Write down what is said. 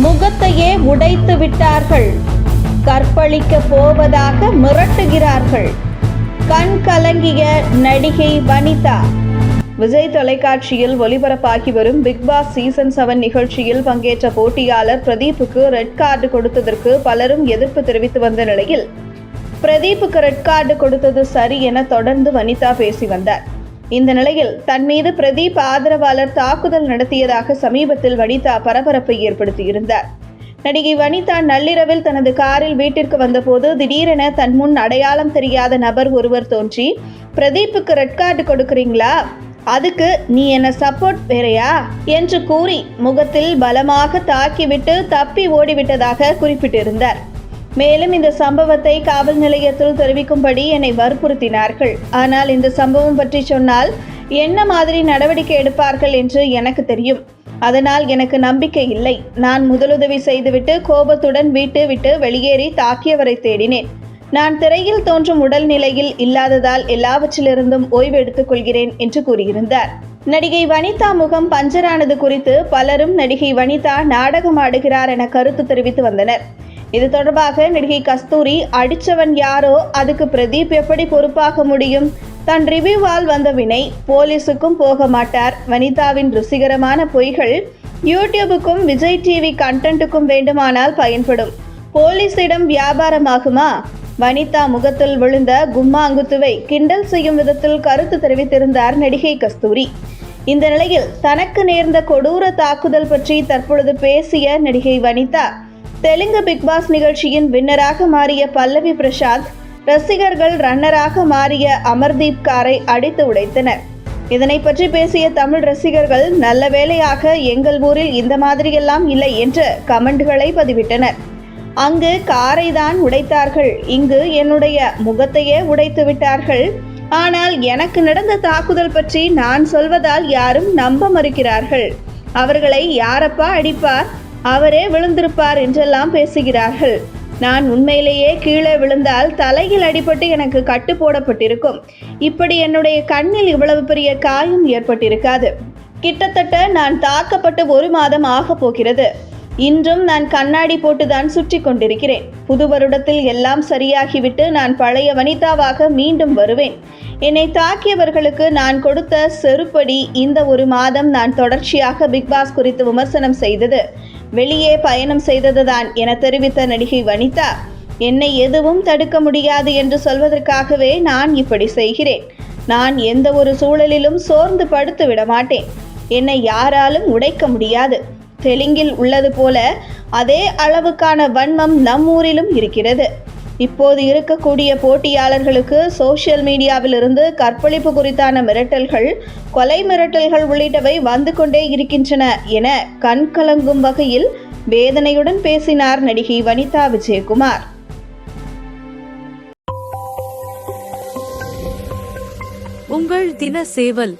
முகத்தையே உடைத்து விட்டார்கள். கற்பழிக்க போவதாக மிரட்டுகிறார்கள். கண் கலங்கிய நடிகை வனிதா. விஜய் தொலைக்காட்சியில் ஒளிபரப்பாகி வரும் பிக் பாஸ் சீசன் செவன் நிகழ்ச்சியில் பங்கேற்ற போட்டியாளர் பிரதீப்புக்கு ரெட் கார்டு கொடுத்ததற்கு பலரும் எதிர்ப்பு தெரிவித்து வந்த நிலையில் பிரதீப்புக்கு ரெட் கார்டு கொடுத்தது சரி என தொடர்ந்து வனிதா பேசி வந்தார். இந்த நிலையில் தன் மீது பிரதீப் ஆதரவாளர் தாக்குதல் நடத்தியதாக சமீபத்தில் வனிதா பரபரப்பை ஏற்படுத்தியிருந்தார். நடிகை வனிதா நள்ளிரவில் தனது காரில் வீட்டிற்கு வந்தபோது திடீரென தன் முன் அடையாளம் தெரியாத நபர் ஒருவர் தோன்றி பிரதீப்புக்கு ரெட் கார்டு கொடுக்குறீங்களா? அதுக்கு நீ என்ன சப்போர்ட் வேறையா? என்று கூறி முகத்தில் பலமாக தாக்கிவிட்டு தப்பி ஓடிவிட்டதாக குறிப்பிட்டிருந்தார். மேலும் இந்த சம்பவத்தை காவல் நிலையத்தில் தெரிவிக்கும்படி என்னை வற்புறுத்தினார்கள். ஆனால் இந்த சம்பவம் பற்றி சொன்னால் என்ன மாதிரி நடவடிக்கை எடுப்பார்கள் என்று எனக்கு தெரியும். அதனால் எனக்கு நம்பிக்கை இல்லை. நான் முதலுதவி செய்துவிட்டு கோபத்துடன் வீட்டு விட்டு வெளியேறி தாக்கியவரை தேடினேன். நான் திரையில் தோன்றும் உடல் நிலையில் இல்லாததால் எல்லாவற்றிலிருந்தும் ஓய்வு எடுத்துக் கொள்கிறேன் என்று கூறியிருந்தார். நடிகை வனிதா முகம் பஞ்சரானது குறித்து பலரும் நடிகை வனிதா நாடகம் ஆடுகிறார் என கருத்து தெரிவித்து வந்தனர். இது தொடர்பாக நடிகை கஸ்தூரி அடித்தவன் யாரோ அதுக்கு பிரதீப் எப்படி பொறுப்பாக முடியும்? தன் ரிவ்யூவால் வந்த வினை போலீஸுக்கும் போக மாட்டார். வனிதாவின் ருசிகரமான பொய்கள் யூடியூபுக்கும் விஜய் டிவி கண்டென்ட்டுக்கும் வேண்டுமானால் பயன்படும். போலீஸிடம் வியாபாரமாகுமா? வனிதா முகத்தில் விழுந்த கும்மாங்குத்துவை கிண்டல் செய்யும் விதத்தில் கருத்து தெரிவித்திருந்தார் நடிகை கஸ்தூரி. இந்த நிலையில் தனக்கு நேர்ந்த கொடூர தாக்குதல் பற்றி தற்பொழுது பேசிய நடிகை வனிதா தெலுங்கு பிக் பாஸ் நிகழ்ச்சியின் வின்னராக மாறிய பல்லவி பிரசாத் ரசிகர்கள் ரன்னராக மாறிய அமர்தீப் காரை அடித்து உடைத்தனர். இதனை பற்றி பேசிய தமிழ் ரசிகர்கள் நல்ல வேளையாக எங்கள் ஊரில் இந்த மாதிரியெல்லாம் இல்லை என்று கமெண்ட்களை பதிவிட்டனர். அங்கு காரை தான் உடைத்தார்கள். இங்கு என்னுடைய முகத்தையே உடைத்து விட்டார்கள். ஆனால் எனக்கு நடந்த தாக்குதல் பற்றி நான் சொல்வதால் யாரும் நம்ப மறுக்கிறார்கள். அவர்களை யாரப்பா அடிப்பார்? அவரே விழுந்திருப்பார் என்றெல்லாம் பேசுகிறார்கள். நான் உண்மையிலேயே கீழே விழுந்தால் தலையில் அடிபட்டு எனக்கு கட்டு போடப்பட்டிருக்கும். இப்படி என்னுடைய கண்ணில் இவ்வளவு பெரிய காயம் ஏற்பட்டிருக்காது. கிட்டத்தட்ட நான் தாக்கப்பட்டு ஒரு மாதம் ஆக போகிறது. இன்றும் நான் கண்ணாடி போட்டுதான் சுற்றி கொண்டிருக்கிறேன். புது வருடத்தில் எல்லாம் சரியாகிவிட்டு நான் பழைய வனிதாவாக மீண்டும் வருவேன். என்னை தாக்கியவர்களுக்கு நான் கொடுத்த செருப்படி இந்த ஒரு மாதம் நான் தொடர்ச்சியாக பிக்பாஸ் குறித்து விமர்சனம் செய்தது. வெளியே பயணம் செய்ததுதான் என தெரிவித்த நடிகை வனிதா என்னை எதுவும் தடுக்க முடியாது என்று சொல்வதற்காகவே நான் இப்படி செய்கிறேன். நான் எந்த ஒரு சூழலிலும் சோர்ந்து படுத்து விட மாட்டேன். என்னை யாராலும் உடைக்க முடியாது. தெலுங்கில் உள்ளது போல அதே அளவுக்கான வன்மம் நம்மூரிலும் இருக்கிறது. இப்போது இருக்கக்கூடிய போட்டியாளர்களுக்கு சோஷியல் மீடியாவிலிருந்து கற்பழிப்பு குறித்தான மிரட்டல்கள் கொலை மிரட்டல்கள் உள்ளிட்டவை வந்து கொண்டே இருக்கின்றன என கண் கலங்கும் வகையில் வேதனையுடன் பேசினார் நடிகை வனிதா விஜயகுமார். உங்கள் தின சேவல்